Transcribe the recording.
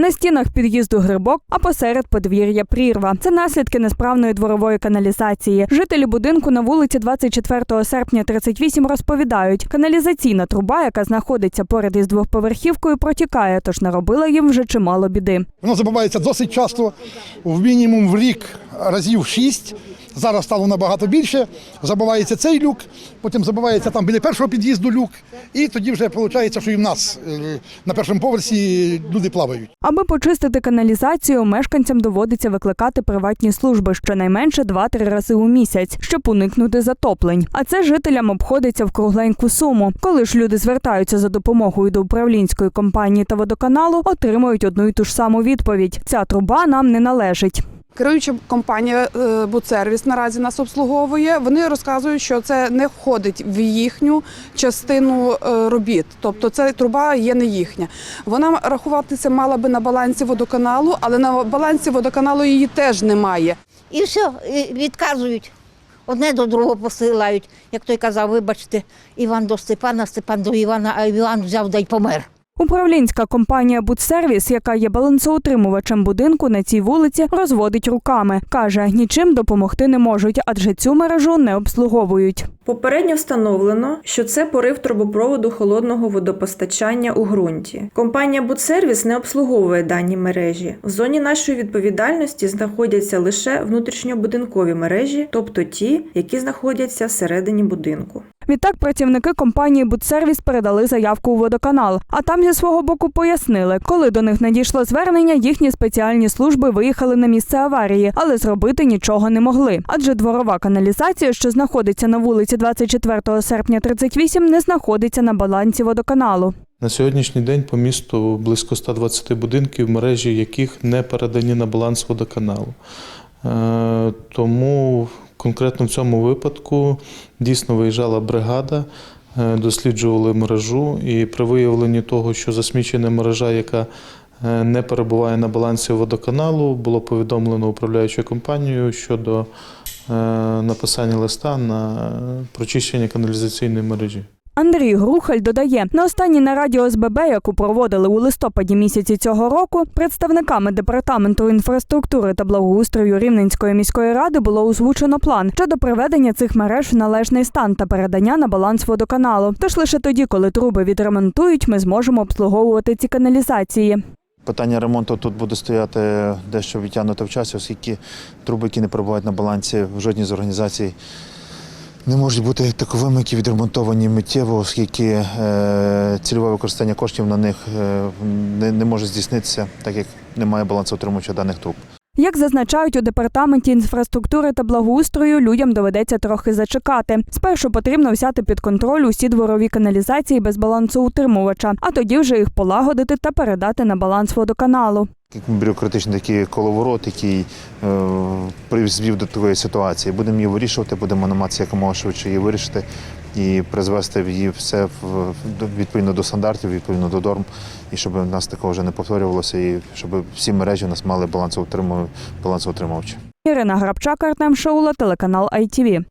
На стінах під'їзду грибок, а посеред подвір'я прірва. Це наслідки несправної дворової каналізації. Жителі будинку на вулиці 24 серпня 38 розповідають, каналізаційна труба, яка знаходиться поряд із двохповерхівкою, протікає, тож наробила їм вже чимало біди. Воно забувається досить часто, в мінімум в рік разів шість. Зараз стало набагато більше. Забувається цей люк, потім забувається там біля першого під'їзду люк, і тоді вже виходить, що і в нас е, на першому поверсі люди плавають. Аби почистити каналізацію, мешканцям доводиться викликати приватні служби щонайменше 2-3 рази у місяць, щоб уникнути затоплень. А це жителям обходиться в кругленьку суму. Коли ж люди звертаються за допомогою до управлінської компанії та водоканалу, отримують одну й ту ж саму відповідь: ця труба нам не належить. Керуюча компанія е, Будсервіс наразі нас обслуговує. Вони розказують, що це не входить в їхню частину е, робіт, тобто ця труба є не їхня. Вона рахуватися мала би на балансі водоканалу, але на балансі водоканалу її теж немає. І все, і відказують. Одне до другого посилають. Як той казав, вибачте, Іван до Степана, Степан до Івана, а Іван взяв да й помер. Управлінська компанія Будсервіс, яка є балансоутримувачем будинку на цій вулиці, розводить руками. каже, нічим допомогти не можуть, адже цю мережу не обслуговують. Попередньо встановлено, що це порив трубопроводу холодного водопостачання у ґрунті. Компанія Будсервіс не обслуговує дані мережі. В зоні нашої відповідальності знаходяться лише внутрішньобудинкові мережі, тобто ті, які знаходяться всередині будинку. Відтак працівники компанії Будсервіс передали заявку у водоканал. А там зі свого боку пояснили, коли до них надійшло звернення, їхні спеціальні служби виїхали на місце аварії, але зробити нічого не могли. Адже дворова каналізація, що знаходиться на вулиці 24 серпня 38, не знаходиться на балансі водоканалу. На сьогоднішній день по місту близько 120 будинків, мережі яких не передані на баланс водоканалу. Е, Тому конкретно в цьому випадку дійсно виїжджала бригада, е, досліджували мережу, і при виявленні того, що засмічена мережа, яка е, не перебуває на балансі водоканалу, було повідомлено управляючу компанію щодо е, написання листа на прочищення каналізаційної мережі. Андрій Грухаль додає, на останній нараді ОСББ, яку проводили у листопаді місяці цього року, представниками департаменту інфраструктури та благоустрою Рівненської міської ради було озвучено план щодо приведення цих мереж в належний стан та передання на баланс водоканалу. Тож лише тоді, коли труби відремонтують, ми зможемо обслуговувати ці каналізації. Питання ремонту тут буде стояти дещо відтягнуто в часі, оскільки труби, які не перебувають на балансі в жодній з організацій, не можуть бути таковими, які відремонтовані миттєво, оскільки е, цільове використання коштів на них е, не, може здійснитися, так як немає балансоутримувача даних труб. Як зазначають у департаменті інфраструктури та благоустрою, людям доведеться трохи зачекати. Спершу потрібно взяти під контроль усі дворові каналізації без балансоутримувача, а тоді вже їх полагодити та передати на баланс водоканалу. Бюрократичний такий коловорот, який е, призвів до такої ситуації. Будемо її вирішувати, будемо намагатися якомога швидше її вирішити і призвести її все в, відповідно до стандартів, відповідно до норм, і щоб у нас такого вже не повторювалося, і щоб всі мережі у нас мали балансоутримувачі. Ірина Грабчак, Артем Шоула, телеканал ITV.